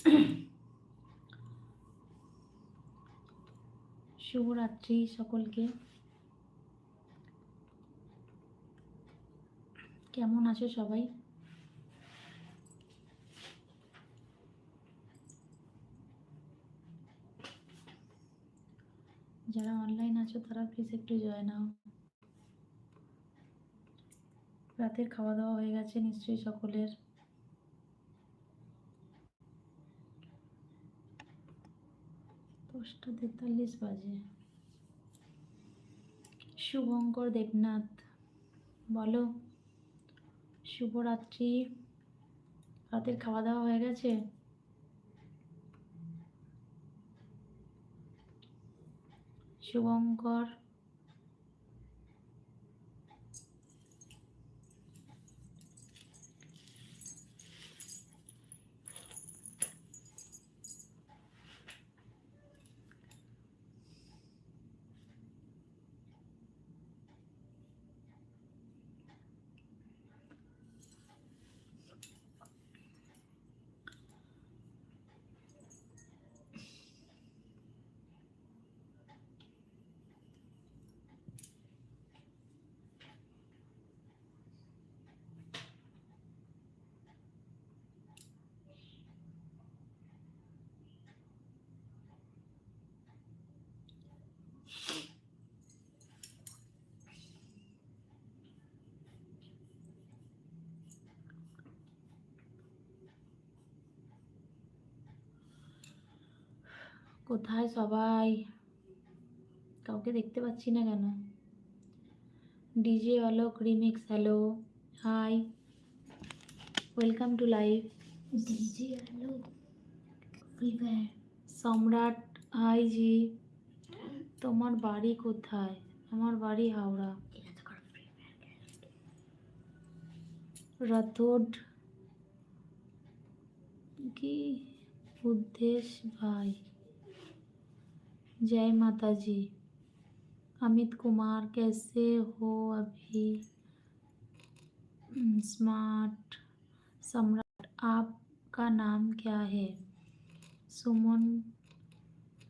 শুভরাত্রি সকলকে। কেমন আছো সবাই? যারা অনলাইন আছো, তারা প্লিজ একটু জয় নাও। রাতের খাওয়া দাওয়া হয়ে গেছে নিশ্চয়ই সকলের। দশটা তেতাল্লিশ বাজে। শুভঙ্কর দেবনাথ বলো শুভরাত্রি। রাতের খাওয়া দাওয়া হয়ে গেছে? শুভঙ্কর কোথায় সবাই? কাউকে দেখতে পাচ্ছি না কেন? DJ Alok remix hello hi welcome to live DJ Alok Samrat hi ji তোমার বাড়ি কোথায়? আমার বাড়ি হাওড়া। রাতোড কি উদ্দেশ্য ভাই? जय माता जी अमित कुमार, कैसे हो अभी? हम्म, स्मार्ट सम्राट, आपका नाम क्या है? Suman,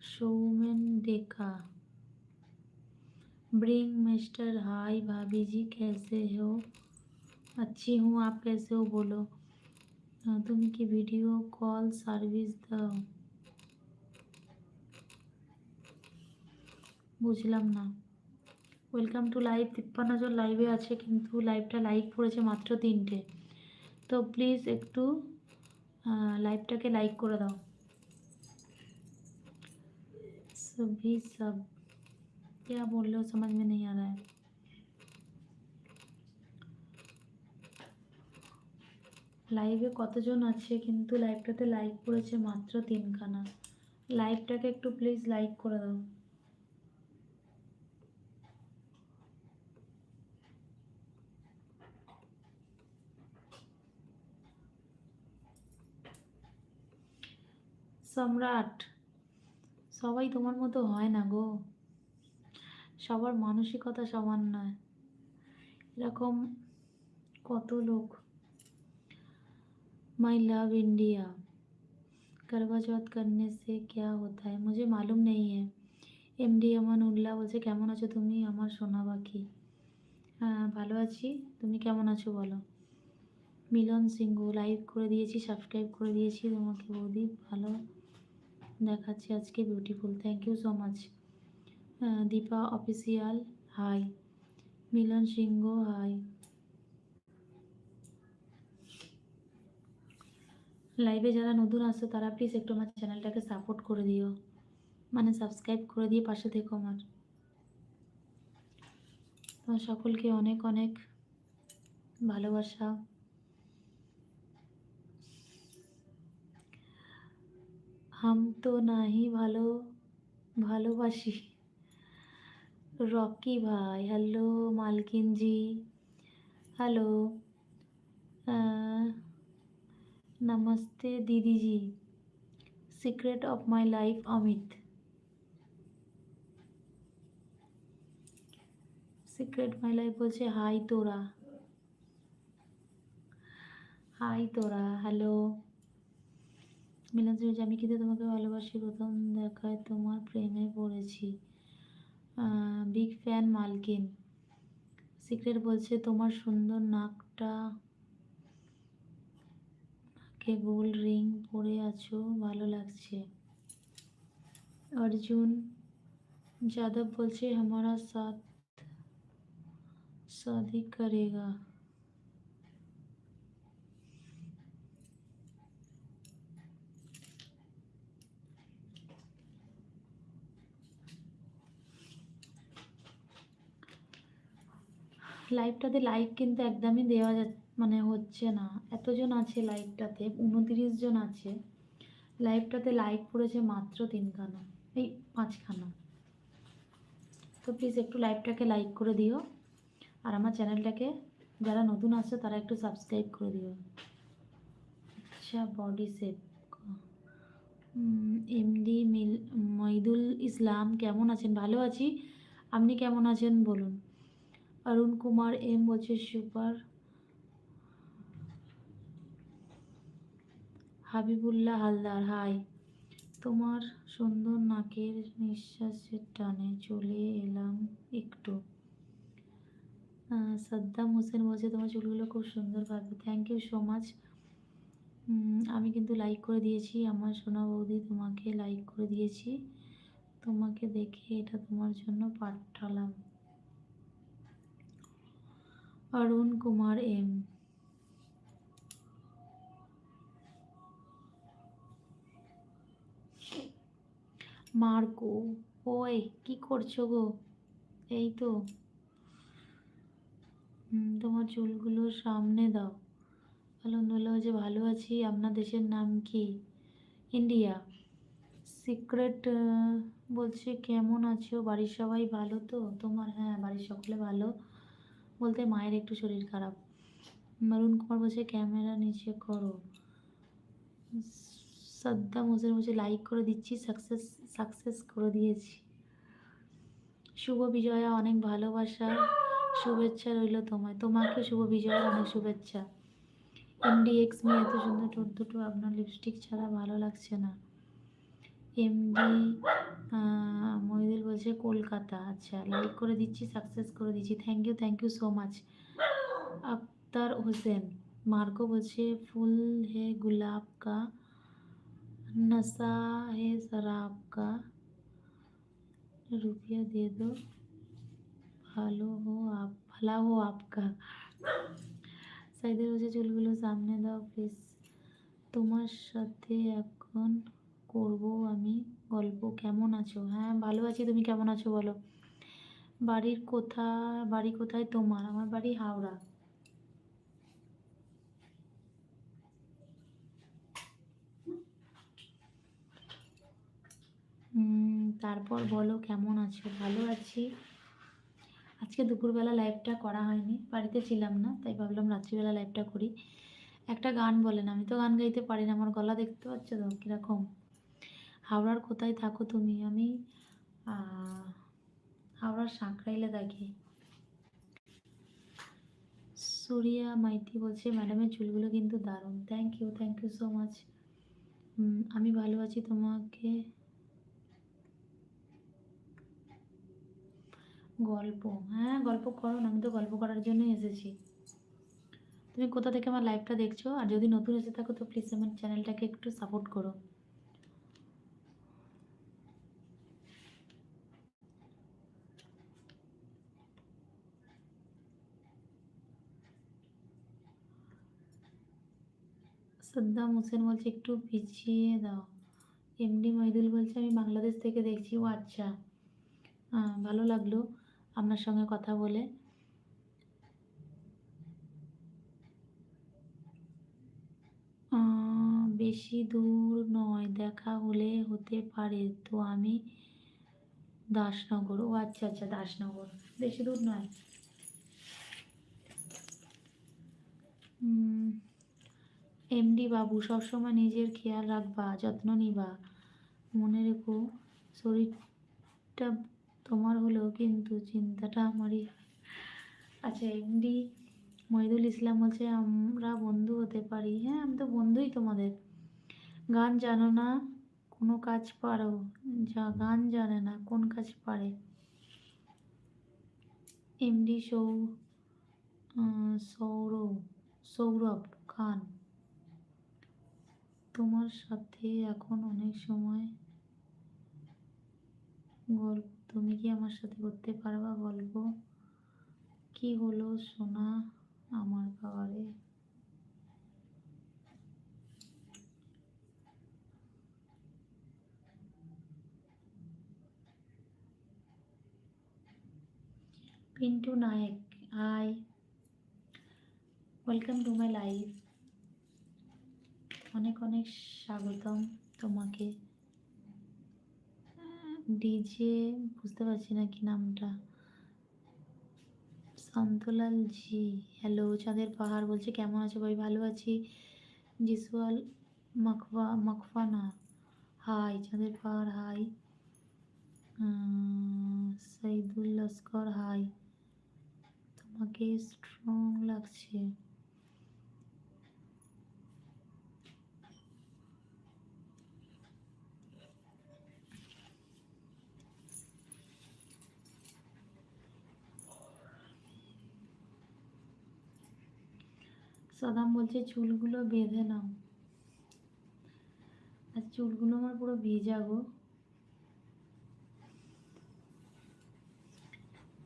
Shoman Deka bring mister, hi भाभी जी, कैसे हो? अच्छी हूँ, आप कैसे हो? बोलो। तुम की वीडियो कॉल सर्विस दो বুঝলাম না ওয়েলকাম টু লাইভ তিপ্পান্ন জন লাইভে আছে কিন্তু লাইভটা লাইক পড়েছে মাত্র তিনটে তো প্লিজ একটু লাইভটাকে লাইক করে দাও सभी सब क्या बोल रहे हो समझ में नहीं आ रहा है লাইভে কতজন আছে কিন্তু লাইভটাতে লাইক পড়েছে মাত্র তিনখানা লাইভটাকে একটু প্লিজ লাইক করে দাও সম্রাট সবাই তোমার মতো হয় না গো সবার মানসিকতা সমান নয় এরকম কত লোক माई लव इंडिया करवा चौथ करने से क्या होता है मुझे मालूम नहीं है এম ডি আমান উল্লাহ বলছে কেমন আছো তুমি আমার সোনা পাখি হ্যাঁ ভালো আছি তুমি কেমন আছো বলো মিলন সিংহ লাইক করে দিয়েছি সাবস্ক্রাইব করে দিয়েছি তোমাকে বৌদি ভালো দেখাচ্ছে আজকে beautiful thank you so much Dipa official hi Milan Singha hi লাইভে যারা নতুন আসছো তারা প্লিজ একটু আমার চ্যানেলটাকে সাপোর্ট করে দিও। মানে সাবস্ক্রাইব করে দিয়ে পাশে থেকো আমার। তোমার সকলকে অনেক অনেক ভালোবাসা। হাম তো নাহি ভালো, ভালোবাসি। রকি ভাই, হ্যালো মালকিনজি হ্যালো নমস্তে দিদিজি secret of my life, Amit. Secret my life বলছে, হাই তোরা। হাই তোরা, হ্যালো। মিলন বলছে আমি কিন্তু তোমাকে ভালোবাসি প্রথম দেখায় তোমার প্রেমে পড়েছি বিগ ফ্যান মালকিন সিক্রেট বলছে তোমার সুন্দর নাকটা কে গোল রিং পরে আছো ভালো লাগছে অর্জুন যাদব বলছে हमारा साथ शादी करेगा লাইভটাতে লাইক কিন্তু একদমই দেওয়া যা মানে হচ্ছে না। এতজন আছে লাইভটাতে উনতিরিশ জন আছে। লাইভটাতে লাইক পড়েছে মাত্র তিনখানা, এই পাঁচখানা। তো প্লিজ একটু লাইভটাকে লাইক করে দিও। আর আমার চ্যানেলটাকে যারা নতুন আসছে, তারা একটু সাবস্ক্রাইব করে দিও। আচ্ছা বডি শেপ এমডি মিল, মইদুল ইসলাম, কেমন আছেন? ভালো আছি। আপনি কেমন আছেন? বলুন। অরুণ কুমার এম বলছে সুপার হাবিবুল্লাহ হালদার হাই তোমার সুন্দর নাকের নিঃশ্বাসের টানে, চলে এলাম একটু। সাদ্দাম হোসেন বলছে, তোমার চুলগুলো খুব সুন্দর ভাবে থ্যাংক ইউ সো মাচ আমি কিন্তু লাইক করে দিয়েছি। আমার সোনা বৌদি তোমাকে লাইক করে দিয়েছি। তোমাকে দেখে এটা তোমার জন্য পাঠালাম। অরুণ কুমার এম। মার্কো, ওই কি করছ গো? এই তো। তোমার চুলগুলো সামনে দাও। আলহামদুলিল্লাহ যে ভালো আছি। আপনার দেশের নাম কি? ইন্ডিয়া। সিক্রেট বলছে কেমন আছো? বাড়ির সবাই ভালো তো? তোমার হ্যাঁ বাড়ির সকলে ভালো। বলতে মায়ের একটু শরীর খারাপ। মারুন কুমার বলছে, ক্যামেরা নিচে করো। সাদ্দাম হোসেন বলছে লাইক করে দিচ্ছি সাকসেস সাকসেস করে দিয়েছি। শুভ বিজয়া, অনেক ভালোবাসা, শুভেচ্ছা রইল তোমায়। তোমাকে শুভ বিজয়ের অনেক শুভেচ্ছা। এমডি এক্স মেয়ে, এত সুন্দর ঠোঁট দুটো, আপনার লিপস্টিক ছাড়া ভালো লাগছে না। এমডি মহিদুল বলছে কলকাতা আচ্ছা লাইক করে দিচ্ছি সাকসেস করে দিচ্ছি thank you thank you so much Akhtar Hossain Marco বলছে ফুল হে गुलाब का नशा है शराब का रुपया दे दो ভালো হো আপ ভালা হো আপকা সাইদের বলছে চুলগুলো সামনে দাও প্লিজ তোমার সাথে এখন করব আমি? গল্প কেমন আছো? হ্যাঁ ভালো আছি। তুমি কেমন আছো বলো? বাড়ির কোথা, বাড়ি কোথায় তোমার? আমার বাড়ি হাওড়া। তারপর বলো কেমন আছো? ভালো আছি। আজকে দুপুরবেলা লাইভটা করা হয়নি। বাড়িতে ছিলাম না, তাই ভাবলাম রাত্রিবেলা লাইভটা করি। একটা গান বলেন। আমি তো গান গাইতে পারি না। আমার গলা দেখতে পাচ্ছ তো? কীরকম? হাওড়ার কোথায় থাকো তুমি? আমি হাওড়ার সাঁকরাইলে থাকি। সুরিয়া মাইতি বলছে, ম্যাডামের চুলগুলো কিন্তু দারুণ। Thank you thank you so much আমি ভালো আছি তোমাকে। গল্প হ্যাঁ গল্প করো না, আমি তো গল্প করার জন্যই এসেছি। তুমি কোথা থেকে আমার লাইভটা দেখছ? আর যদি নতুন এসে থাকো, তো প্লিজ আমার চ্যানেলটাকে একটু সাপোর্ট করো। সাদ্দাম হোসেন বলছে, একটু পিছিয়ে দাও। এমডি মহিদুল বলছে, আমি বাংলাদেশ থেকে দেখছি, ও আচ্ছা। ভালো লাগল আপনার সঙ্গে কথা বলে। বেশি দূর নয়, দেখা হলে হতে পারে তো আমি দাসনগর। ও আচ্ছা আচ্ছা দাসনগর। বেশি দূর নয়। এমডি বাবু, সবসময় নিজের খেয়াল রাখবা, যত্ন নিবা। মনে রেখো, শরীরটা তোমার হলেও কিন্তু চিন্তাটা আমারই হয়। আচ্ছা এমডি মহিদুল ইসলাম বলছে, আমরা বন্ধু হতে পারি। হ্যাঁ আমি তো বন্ধুই তোমাদের। গান জানো না, কোনো কাজ পারো? যা, গান জানে না, কোন কাজ পারে? এমডি সৌ সৌরভ সৌরভ খান। তোমার সাথে এখন অনেক সময় গল্প, তুমি কি আমার সাথে করতে পারবা গল্প কি হলো সোনা আমার বাবারে Pintu Nayak hi welcome to my life অনেক অনেক স্বাগতম তোমাকে। ডিজে, বুঝতে পারছি না কি নামটা। শান্তলাল জি হ্যালো চাঁদের পাহাড় বলছে, কেমন আছো ভাই? ভালো আছি। জিসওয়াল মকফা মকফানা হাই চাঁদের পাহাড় হাই সাইদুল লস্কর হাই তোমাকে স্ট্রং লাগছে। সাদাম বলছে, চুলগুলো বেঁধে নাও। আর চুলগুলো আমার পুরো ভেজা গো।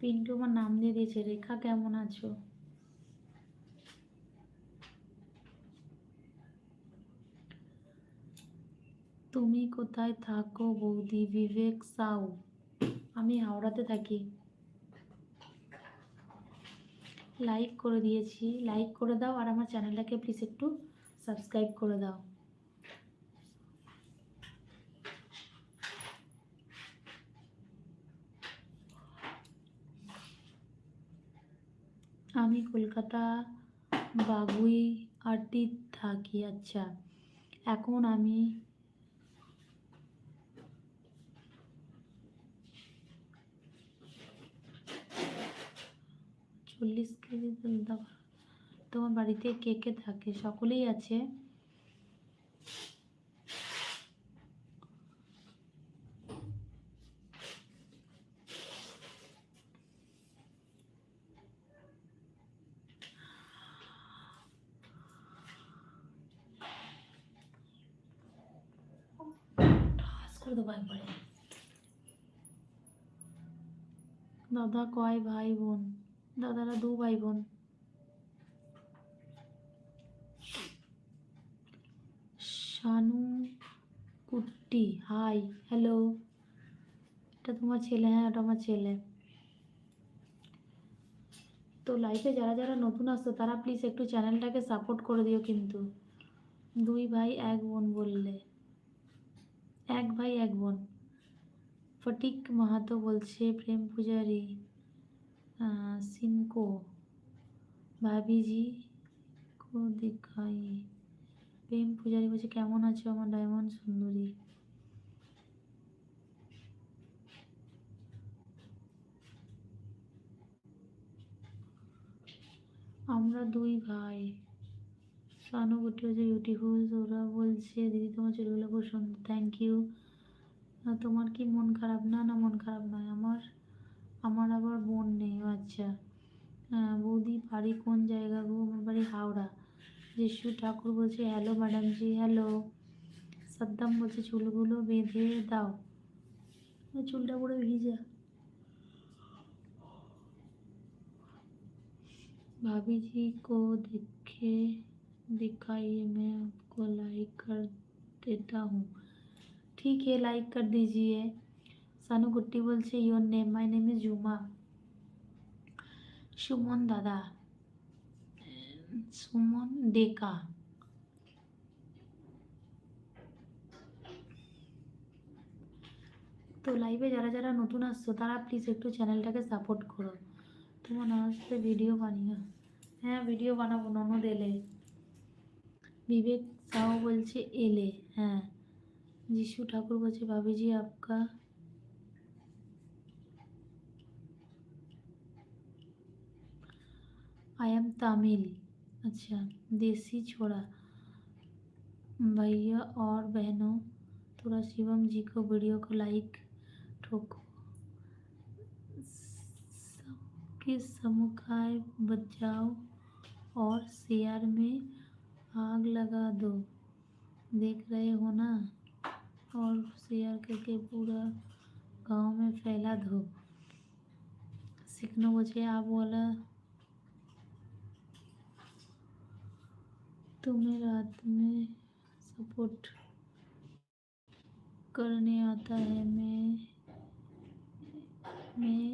পিন্টু আমার নাম দিয়ে দিয়েছে, রেখা, কেমন আছো? তুমি কোথায় থাকো বৌদি? বিবেক সাউ, আমি হাওড়াতে থাকি। লাইক করে দিয়েছি, লাইক করে দাও আর আমার চ্যানেলটাকে প্লিজ একটু সাবস্ক্রাইব করে দাও। আমি কলকাতা বাগুই আটি থাকি আচ্ছা। এখন আমি তুলতে পারো তোমার বাড়িতে কে কে থাকে? সকলেই আছে। দাদা কয় ভাই বোন? দাদারা দু ভাই বোন শানু কুট্টি হাই হ্যালো এটা তোমার ছেলে হ্যাঁ ওটা আমার ছেলে। তো লাইফে যারা যারা নতুন আসতো তারা প্লিজ একটু চ্যানেলটাকে সাপোর্ট করে দিও কিন্তু। দুই ভাই, এক বোন বললে। এক ভাই, এক বোন। ফটিক মাহাতো বলছে, প্রেম পূজারি। আহ, সিনকো ভাবিজি কো দেখাই। প্রেম পূজারি বলছে কেমন আছো আমার ডায়মন্ড সুন্দরী? আমরা দুই ভাই। সানু হচ্ছে বিউটিফুল ওরা বলছে দিদি তোমার চুলগুলো খুব সুন্দর থ্যাংক ইউ তোমার কি মন খারাপ? না না মন খারাপ নয় আমার আমার আবার বোন নেই ও আচ্ছা আহ, বৌদি বাড়ি কোন জায়গা গো আমার বাড়ি হাওড়া যিশু ঠাকুর বলছে hello madam ji hello Saddam বলছে চুলগুলো বেঁধে দাও আমার চুলটা পুরো ভিজা भाभी जी को देखे दिखाइए मैं आपको लाइक कर देता हूँ ठीक है लाइक कर दीजिए সানু গুট্টি বলছে your name my name is Juma Suman দাদা, সুমন ডেকা। তো লাইভে যারা যারা নতুন আসছো, তারা প্লিজ একটু চ্যানেলটাকে সাপোর্ট করো। তোমার ননদকে ভিডিও বানিও। হ্যাঁ ভিডিও বানাবো, ননদ এলে। বিবেক সাউ বলছে, এলে। হ্যাঁ। যিশু ঠাকুর বলছে ভাবিজি আপকা आई एम तमिल अच्छा देसी छोड़ा। भैया और बहनों, थोड़ा शिवम जी को वीडियो को लाइक ठोको। सबके समुखाय बचाओ और शेयर में आग लगा दो। देख रहे हो ना? और शेयर करके पूरा गाँव में फैला दो। सीखना मुझे आप बोला तुम्हें रात में सपोर्ट करने आता है मैं मैं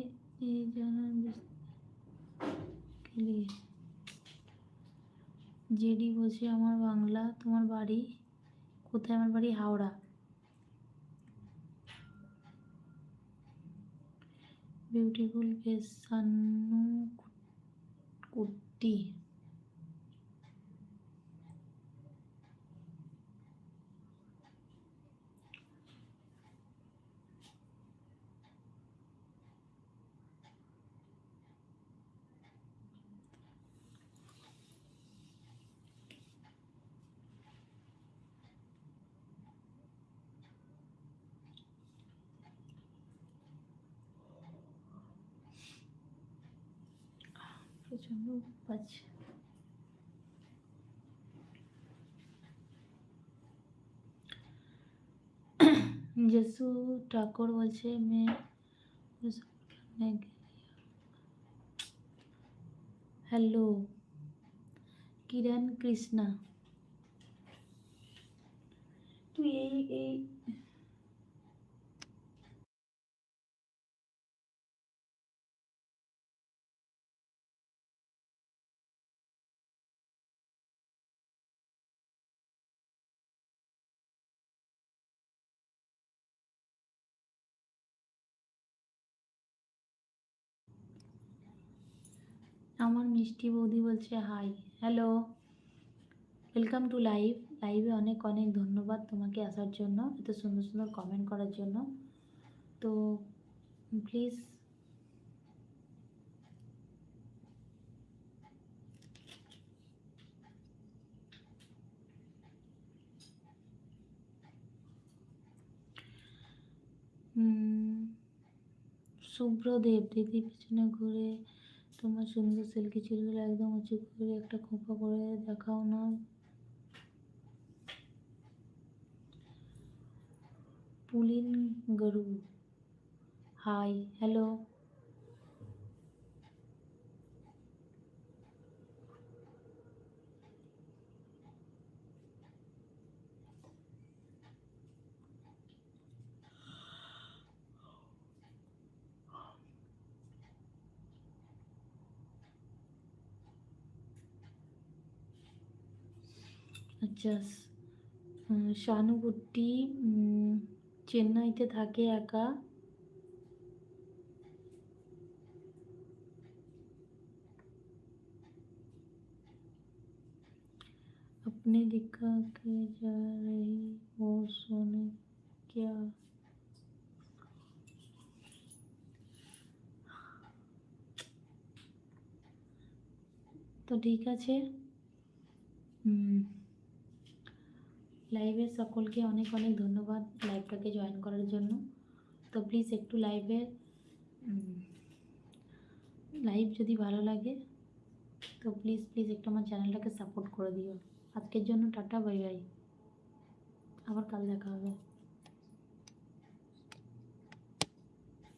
ये जन्म के लिए জেডি বলছে আমার বাংলা তোমার বাড়ি কোথায় আমার বাড়ি হাওড়া বিউটিফুল ফেস সানু কুট্টি প্রচণ্ড পাচ্ছে जसू ठाकुर বলছে मैं वो सब करने के लिए हेलो কিরণ কৃষ্ণা তুই এই এই আমার মিষ্টি বৌদি বলছে hi hello welcome to live লাইভে অনেক অনেক ধন্যবাদ তোমাকে আসার জন্য, এত সুন্দর সুন্দর কমেন্ট করার জন্য। তো প্লিজ শুভ্রদেব দিদি পিছনে ঘুরে তোমার সুন্দর সিল্কি চুলগুলো একদম উঁচু করে একটা খোঁপা করে দেখাও না। পুলিন গরু। হাই হ্যালো আচ্ছা উম, শানুকুট্টি উম, চেন্নাইতে থাকে একা अपने दिखा के जा रही वो सोने क्या তো ঠিক আছে লাইভে সকলকে অনেক অনেক ধন্যবাদ লাইভটাকে জয়েন করার জন্য। তো প্লিজ একটু লাইভে লাইভ যদি ভালো লাগে, তো প্লিজ প্লিজ একটু আমার চ্যানেলটাকে সাপোর্ট করে দিও। আজকের জন্য টাটা বাই বাই আবার কাল দেখা হবে।